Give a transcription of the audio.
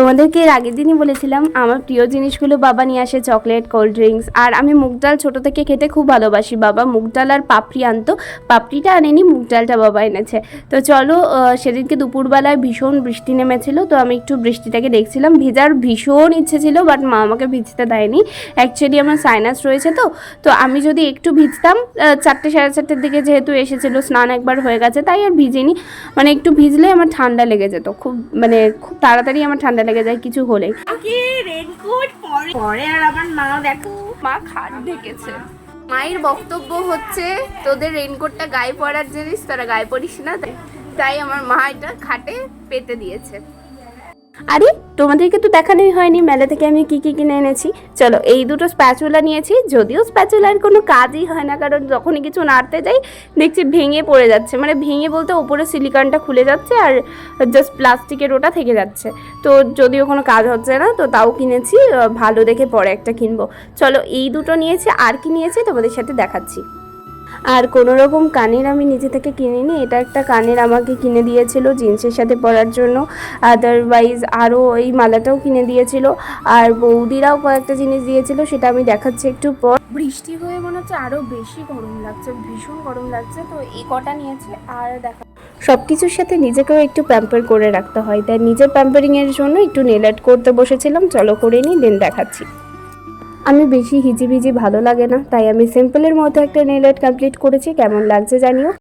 তোমাদেরকে এর আগের দিনই বলেছিলাম, আমার প্রিয় জিনিসগুলো বাবা নিয়ে আসে চকলেট কোল্ড ড্রিঙ্কস আর আমি মুগ ডাল ছোটো থেকে খেতে খুব ভালোবাসি বাবা। মুগ ডাল আর পাপড়ি আনতো, পাপড়িটা আনেনি, মুগ ডালটা বাবা এনেছে। তো চলো সেদিনকে দুপুরবেলায় ভীষণ বৃষ্টি নেমেছিল, তো আমি একটু বৃষ্টিটাকে দেখছিলাম। ভেজার ভীষণ ইচ্ছে ছিল বাট মা আমাকে ভিজতে দেয়নি। অ্যাকচুয়ালি আমার সাইনাস রয়েছে তো তো আমি যদি একটু ভিজতাম চারটে সাড়ে চারটের দিকে যেহেতু এসেছিল, স্নান একবার হয়ে গেছে, তাই আর ভিজিনি। মানে একটু ভিজলে আমার ঠান্ডা লেগে যেত, খুব মানে খুব তাড়াতাড়ি আমার ঠান্ডা লেগে যায় কিছু হলে। পরে আর আমার মা দেখো, মা খাট ঢেকেছে। মায়ের বক্তব্য হচ্ছে, তোদের রেনকোটটা গায়ে পড়ার জিনিস, তারা গায়ে পড়িস না তাই আমার মা এটা খাটে পেতে দিয়েছে। আরে, তোমাদেরকে তো দেখানোই হয়নি, মেলা থেকে আমি কি কি কিনে এনেছি। চলো, এই দুটো স্প্যাচুলা নিয়েছি, যদিও স্প্যাচুলার কোনো কাজই হয় না, কারণ যখনই কিছু নাড়তে যাই, দেখছি ভেঙে পড়ে যাচ্ছে। মানে ভেঙে বলতে ওপরে সিলিকনটা খুলে যাচ্ছে আর জাস্ট প্লাস্টিকের ওটা থেকে যাচ্ছে। তো যদিও কোনো কাজ হচ্ছে না, তো তাও কিনেছি ভালো দেখে পরে একটা কিনবো। চলো, এই দুটো নিয়েছি, আর কি নিয়েছি তোমাদের সাথে দেখাচ্ছি। আর কোনো রকম কানের আমি নিজে থেকে কিনিনি। এটা একটা কানের আমাকে কিনে দিয়েছিল জিন্সের সাথে পরার জন্য। আদারওয়াইজ আরও এই মালাটাও কিনে দিয়েছিল। আর বৌদিরাও কয়েকটা জিনিস দিয়েছিল সেটা আমি দেখাচ্ছি একটু পর। বৃষ্টি হয়ে মনে হচ্ছে আরও বেশি গরম লাগছে ভীষণ গরম লাগছে। তো এই কটা নিয়েছে আর দেখা সব কিছুর সাথে নিজেকেও একটু প্যাম্পার করে রাখতে হয়। তাই নিজের প্যাম্পারিংয়ের জন্য একটু নেল আর্ট করতে বসেছিলাম। চলো করে নিই দেন দেখাচ্ছি। আমি বেশি হিজিবিজি ভালো লাগে না, তাই আমি সিম্পলের মধ্যে একটা নেল কমপ্লিট করেছি, কেমন লাগছে জানিও।